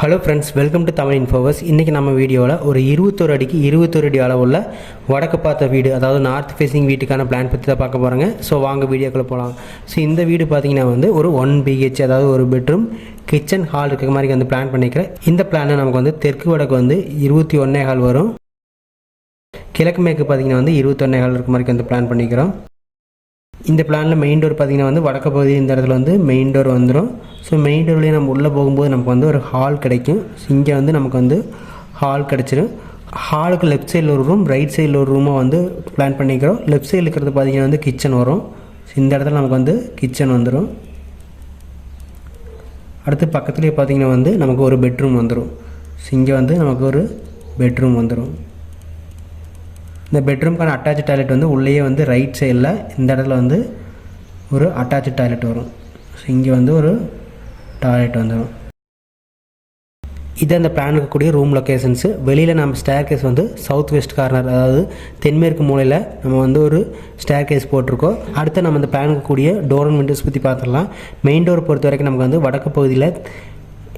Hello friends welcome to Tamil Infoverse இன்றைக்கி நம்ம வீடியோவில் ஒரு இருபத்தொரு அடிக்கு இருபத்தொரு அடி அளவுள்ள வடக்கு பார்த்த வீடு அதாவது நார்த் ஃபேஸிங் வீட்டுக்கான பிளான் பற்றி தான் பார்க்க போகிறாங்க ஸோ வாங்க வீடியோக்குள்ளே போகலாம் ஸோ இந்த வீடு பார்த்தீங்கன்னா வந்து ஒரு ஒன் பிஹெச் அதாவது ஒரு பெட்ரூம் கிச்சன் ஹால் இருக்கிற மாதிரி வந்து பிளான் பண்ணிக்கிறேன். இந்த பிளானை நமக்கு வந்து தெற்கு வடக்கு வந்து இருபத்தி ஒன்றே ஹால் வரும். கிழக்கு மேற்கு பார்த்தீங்கன்னா வந்து இருபத்தொன்னே ஹால் இருக்கிற மாதிரி வந்து பிளான் பண்ணிக்கிறோம். இந்த பிளானில் மெயின் டோர் பார்த்தீங்கன்னா வந்து வடக்கு பகுதி இந்த இடத்துல வந்து மெயின் டோர் வந்துடும் ஸோ மெயின் டோர்லேயே நம்ம உள்ளே போகும்போது நமக்கு வந்து ஒரு ஹால் கிடைக்கும். இங்கே வந்து நமக்கு வந்து ஹால் கிடச்சிடும் ஹாலுக்கு லெஃப்ட் சைடில் ஒரு ரூம் ரைட் சைடில் ஒரு ரூமாக வந்து பிளான் பண்ணிக்கிறோம். லெஃப்ட் சைடில் இருக்கிறது பார்த்தீங்கன்னா வந்து கிச்சன் வரும். ஸோ இந்த இடத்துல நமக்கு வந்து கிச்சன் வந்துடும் அடுத்து பக்கத்துலேயே பார்த்தீங்கன்னா வந்து நமக்கு ஒரு பெட்ரூம் வந்துடும் ஸோ இங்கே வந்து நமக்கு ஒரு பெட்ரூம் வந்துடும் இந்த பெட்ரூம்க்கான அட்டாச் டாய்லெட் வந்து உள்ளேயே வந்து ரைட் சைடில் இந்த இடத்துல வந்து ஒரு அட்டாச் டாய்லெட் வரும். ஸோ இங்கே வந்து ஒரு டாய்லெட் வந்துடும் இது அந்த பிளான் இருக்கக்கூடிய ரூம் லொக்கேஷன்ஸு வெளியில் நம்ம ஸ்டேர் கேஸ் வந்து சவுத் வெஸ்ட் கார்னர் அதாவது தென்மேற்கு மூலையில் நம்ம வந்து ஒரு ஸ்டேர் கேஸ் போட்டிருக்கோம். அடுத்து நம்ம அந்த பிளான் கூடிய டோர் அண்ட் விண்டோஸ் பற்றி பார்த்துடலாம். மெயின் டோர் பொறுத்த வரைக்கும் நமக்கு வந்து வடக்கு பகுதியில்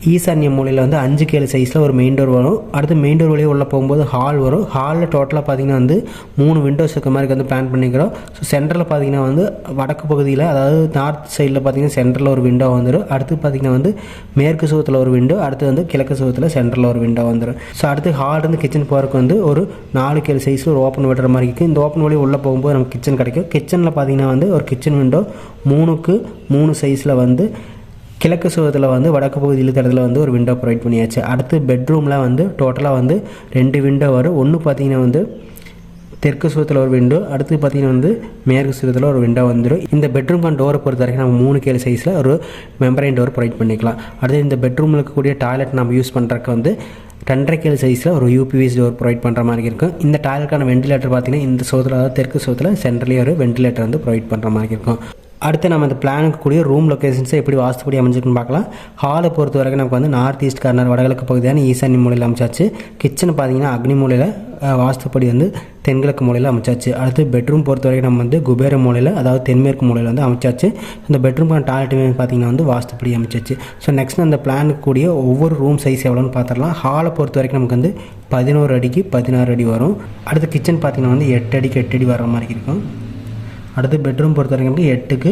ஈசான்ய மூலையில் வந்து அஞ்சு கேளு சைஸில் ஒரு மெயின் டோர் வரும். அடுத்து மெயின் டோர் வழியே உள்ளே போகும்போது ஹால் வரும். ஹாலில் டோட்டலாக பார்த்தீங்கன்னா வந்து மூணு விண்டோஸ் இருக்க மாதிரி வந்து பிளான் பண்ணிக்கிறோம். ஸோ சென்டரில் பார்த்தீங்கன்னா வந்து வடக்கு பகுதியில் அதாவது நார்த் சைடில் பார்த்தீங்கன்னா சென்டரில் ஒரு விண்டோ வந்துடும் அடுத்து பார்த்தீங்கன்னா வந்து மேற்கு சுகத்தில் ஒரு விண்டோ அடுத்து வந்து கிழக்கு சுகத்தில் சென்டரில் ஒரு விண்டோ வந்துடும் ஸோ அடுத்து ஹால்லேருந்து கிச்சன் போகிறதுக்கு வந்து ஒரு நாலு கேளு சைஸில் ஒரு ஓப்பன் விடுற மாதிரி இருக்குது இந்த ஓப்பன் வழி உள்ளே போகும்போது நமக்கு கிச்சன் கிடைக்கும். கிச்சனில் பார்த்தீங்கன்னா வந்து ஒரு கிச்சன் விண்டோ மூணுக்கு மூணு சைஸில் வந்து கிழக்கு சுகத்தில் வந்து வடக்கு பகுதி இழுத்தடத்தில் வந்து ஒரு விண்டோ ப்ரொவைட் பண்ணியாச்சு. அடுத்து பெட்ரூமில் வந்து டோட்டலாக வந்து ரெண்டு விண்டோ வரும். ஒன்று பார்த்தீங்கன்னா வந்து தெற்கு சுகத்தில் ஒரு விண்டோ அடுத்து பார்த்தீங்கன்னா வந்து மேற்கு சுகத்தில் ஒரு விண்டோ வந்துடும் இந்த பெட்ரூம்க்கான டோரை பொறுத்த வரைக்கும் நம்ம மூணு கேள் சைஸில் ஒரு மெம்பரைன் டோர் ப்ரொவைட் பண்ணிக்கலாம். அடுத்து இந்த பெட்ரூமில் இருக்கக்கூடிய டாய்லெட் நம்ம யூஸ் பண்ணுறக்கு வந்து ரெண்டரை கேள் சைஸில் ஒரு யூபிவிஸ் டோர் ப்ரொவைட் பண்ணுற மாதிரி இருக்கும். இந்த டாய்லெட்டுக்கான வெண்டிலேட்டர் பார்த்தீங்கன்னா இந்த சோத்தில் அதாவது தெற்கு சோத்தில் சென்ட்ரலே ஒரு வெண்டிலேட்டர் வந்து ப்ரொவைட் பண்ணுற மாதிரி இருக்கும். அடுத்து நம்ம இந்த பிளானுக்கு கூடிய ரூம் லொக்கேஷன்ஸை எப்படி வாஸ்துப்படி அமைஞ்சிருக்குன்னு பார்க்கலாம். ஹாலை பொறுத்த வரைக்கும் நமக்கு வந்து நார்த் ஈஸ்ட் கார்னர் வடகிழக்கு பகுதியான ஈசானி மூலையில் அமைச்சாச்சு. கிச்சன் பார்த்தீங்கன்னா அக்னி மூலையில் வாஸ்துப்படி வந்து தென்கிழக்கு மூலையில் அமைச்சாச்சு. அடுத்து பெட்ரூம் பொறுத்த வரைக்கும் நம்ம வந்து குபேர மூலையில் அதாவது தென்மேற்கு மூலையில் வந்து அமைச்சாச்சு. இந்த பெட்ரூம்க்கான டாய்லெட்டுமே பார்த்தீங்கன்னா வந்து வாஸ்துப்படி அமைச்சாச்சு. ஸோ நெக்ஸ்ட் அந்த பிளானுக்கு கூடிய ஒவ்வொரு ரூம் சைஸ் எவ்வளோன்னு பார்த்துடலாம். ஹாலை பொறுத்த வரைக்கும் நமக்கு வந்து பதினோரு அடிக்கு பதினாறு அடி வரும். அடுத்து கிச்சன் பார்த்தீங்கன்னா வந்து எட்டு அடிக்கு எட்டு அடி வர மாதிரி இருக்கும். அடுத்து பெட்ரூம் பொறுத்த வரைக்கும் எட்டுக்கு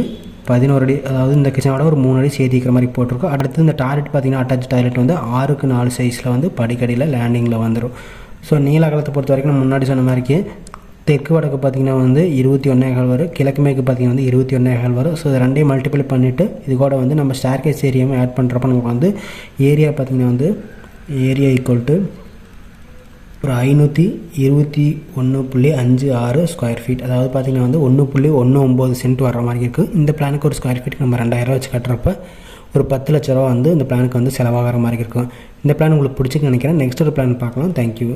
பதினோரு அடி அதாவது இந்த கிச்சனோட ஒரு மூணு அடி சேர்த்திக்கிற மாதிரி போட்டிருக்கோம். அடுத்து இந்த டாய்லெட் பார்த்திங்கன்னா அட்டாச் டாய்லெட் வந்து ஆறுக்கு நாலு சைஸில் வந்து படிக்கடியில் லேண்டிங்கில் வந்துடும் ஸோ நீலகலத்தை பொறுத்த வரைக்கும் நான் முன்னாடி சொன்ன மாதிரிக்கு தெற்கு வடக்கு பார்த்திங்கன்னா வந்து இருபத்தி ஒன்றேகால் வரும். கிழக்கு மேற்கு பார்த்திங்கன்னா வந்து இருபத்தி ஒன்றேகால் வரும். ஸோ இது ரெண்டையும் மல்டிபிள் பண்ணிவிட்டு இது கூட வந்து நம்ம ஸ்டார்கேஸ் ஏரியாவும் ஆட் பண்ணுறப்ப நமக்கு வந்து ஏரியா பார்த்திங்கன்னா வந்து ஏரியா ஈக்குவல் டு ஒரு ஐநூற்றி இருபத்தி ஒன்று புள்ளி அஞ்சு ஆறு ஸ்கொயர் ஃபீட் அதாவது பார்த்திங்கன்னா வந்து ஒன்று புள்ளி ஒன்று ஒம்பது சென்ட் வர மாதிரி இருக்குது இந்த பிளானுக்கு ஒரு ஸ்கொயர் ஃபீட்டுக்கு நம்ம ரெண்டாயிரம் வச்சு கட்டுறப்ப ஒரு பத்து லட்ச ரூபா வந்து இந்த பிளானுக்கு வந்து செலவாகிற மாதிரி இருக்கும். இந்த பிளான் உங்களுக்கு பிடிச்சிக்கு நினைக்கிறேன். நெக்ஸ்ட் ஒரு பிளான் பார்க்கலாம். தேங்க்யூ